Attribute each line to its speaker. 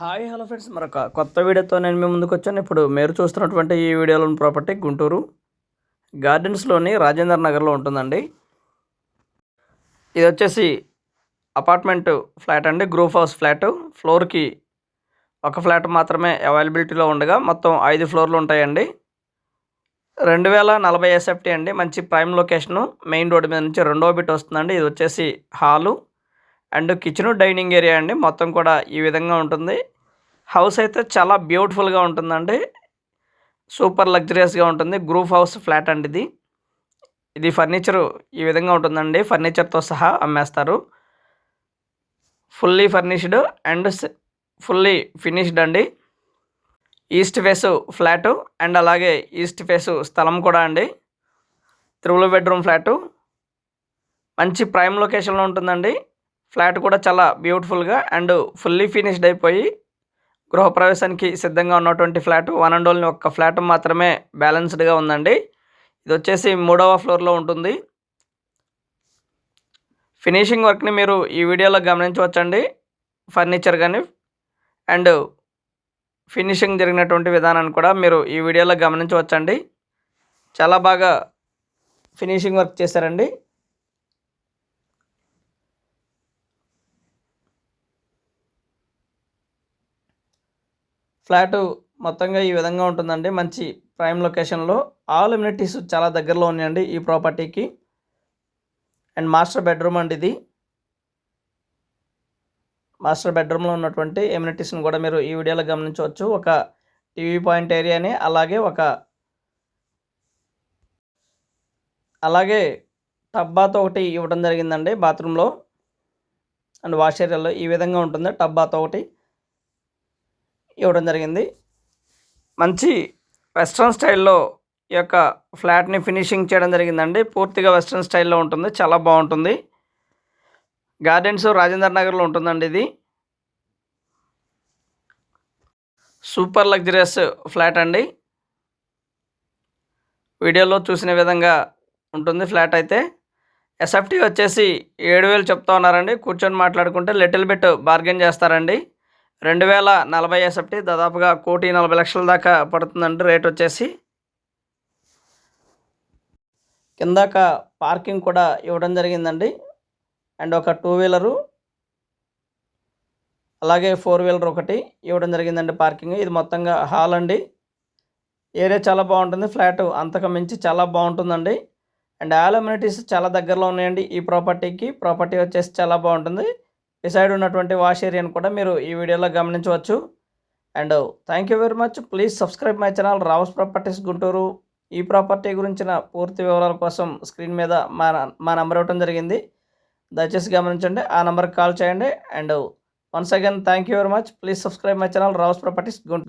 Speaker 1: Hi hello friends. మరొక కొత్త వీడియోతో నేను మీ ముందుకు వచ్చాను. ఇప్పుడు మీరు చూస్తున్నటువంటి ఈ వీడియోలోని ప్రాపర్టీ గుంటూరు గార్డెన్స్లోని రాజేంద్ర నగర్లో ఉంటుందండి. ఇది వచ్చేసి అపార్ట్మెంట్ ఫ్లాట్ అండి. Group house flat. ఫ్లోర్కి ఒక ఫ్లాట్ మాత్రమే అవైలబిలిటీలో ఉండగా మొత్తం ఐదు ఫ్లోర్లు ఉంటాయండి. రెండు వేల నలభై ఎస్ఎఫ్టీ అండి. మంచి ప్రైమ్ లొకేషను మెయిన్ రోడ్డు మీద నుంచి రెండో బిట్ వస్తుందండి. ఇది వచ్చేసి hall. And kitchen dining area అండి. మొత్తం కూడా ఈ విధంగా ఉంటుంది. హౌస్ అయితే చాలా బ్యూటిఫుల్గా ఉంటుందండి. సూపర్ లగ్జరియస్గా ఉంటుంది. గ్రూప్ హౌస్ ఫ్లాట్ అండి ఇది. ఇది ఫర్నిచర్ ఈ విధంగా ఉంటుందండి. ఫర్నిచర్తో సహా అమ్మేస్తారు. Fully furnished and fully finished అండి. ఈస్ట్ ఫేస్ ఫ్లాటు అండ్ అలాగే ఈస్ట్ ఫేసు స్థలం కూడా అండి. Triple bedroom flat. మంచి ప్రైమ్ లొకేషన్లో ఉంటుందండి. ఫ్లాట్ కూడా చాలా బ్యూటిఫుల్గా అండ్ ఫుల్లీ ఫినిష్డ్ అయిపోయి గృహప్రవేశానికి సిద్ధంగా ఉన్నటువంటి ఫ్లాట్ వన్ అండ్ ఓన్లీ ఒక్క ఫ్లాట్ మాత్రమే బ్యాలెన్స్డ్గా ఉందండి. ఇది వచ్చేసి మూడవ ఫ్లోర్లో ఉంటుంది. ఫినిషింగ్ వర్క్ని మీరు ఈ వీడియోలో గమనించవచ్చండి. ఫర్నిచర్ కానీ అండ్ ఫినిషింగ్ జరిగినటువంటి విధానాన్ని కూడా మీరు ఈ వీడియోలో గమనించవచ్చండి. చాలా బాగా ఫినిషింగ్ వర్క్ చేశారండి. ఫ్లాట్ మొత్తంగా ఈ విధంగా ఉంటుందండి. మంచి ప్రైమ్ లొకేషన్లో ఆల్ ఇమ్యూనిటీస్ చాలా దగ్గరలో ఉన్నాయండి ఈ ప్రాపర్టీకి. అండ్ మాస్టర్ బెడ్రూమ్ అండి ఇది. మాస్టర్ బెడ్రూమ్లో ఉన్నటువంటి ఎమ్యూనిటీస్ని కూడా మీరు ఈ వీడియోలో గమనించవచ్చు. ఒక టీవీ పాయింట్ ఏరియాని అలాగే ఒక అలాగే టబ్బాతో ఒకటి ఇవ్వడం జరిగిందండి బాత్రూంలో అండ్ వాష్ ఏరియాలో ఈ విధంగా ఉంటుంది టబ్బాతో ఒకటి. ఇవ్వడం జరిగింది. మంచి వెస్ట్రన్ స్టైల్లో ఈ యొక్క ఫ్లాట్ని ఫినిషింగ్ చేయడం జరిగిందండి. పూర్తిగా వెస్ట్రన్ స్టైల్లో ఉంటుంది. చాలా బాగుంటుంది. గార్డెన్స్ రాజేంద్ర నగర్లో ఉంటుందండి ఇది. సూపర్ లగ్జరియస్ ఫ్లాట్ అండి. వీడియోలో చూసిన విధంగా ఉంటుంది ఫ్లాట్ అయితే. ఎస్ఎఫ్టీ వచ్చేసి ఏడు వేలు చెప్తా ఉన్నారండి. కూర్చొని మాట్లాడుకుంటే లిటిల్ బిట్ బార్గెన్ చేస్తారండి. రెండు వేల నలభై ఎస్ఎఫ్టీ దాదాపుగా కోటి నలభై లక్షల దాకా పడుతుందండి. రేట్ వచ్చేసి కిందాక పార్కింగ్ కూడా ఇవ్వడం జరిగిందండి. అండ్ ఒక టూ వీలరు అలాగే ఫోర్ వీలర్ ఒకటి ఇవ్వడం జరిగిందండి పార్కింగ్. ఇది మొత్తంగా హాల్ అండి. ఏరియా చాలా బాగుంటుంది. ఫ్లాట్ అంతకు మించి చాలా బాగుంటుందండి. అండ్ ఆల్ అమ్యూనిటీస్ చాలా దగ్గరలో ఉన్నాయండి. ఈ ప్రాపర్టీకి ప్రాపర్టీ వచ్చేసి చాలా బాగుంటుంది. ఈ సైడ్ ఉన్నటువంటి వాష్ ఏరియాని కూడా మీరు ఈ వీడియోలో గమనించవచ్చు. And thank you very much. Please subscribe my channel Ravas properties Guntur. ఈ ప్రాపర్టీ గురించిన పూర్తి వివరాల కోసం స్క్రీన్ మీద మా మా నెంబర్ ఇవ్వడం జరిగింది. దయచేసి గమనించండి. ఆ నెంబర్కి కాల్ చేయండి. And once again thank you very much. Please subscribe my channel Ravas properties Guntur.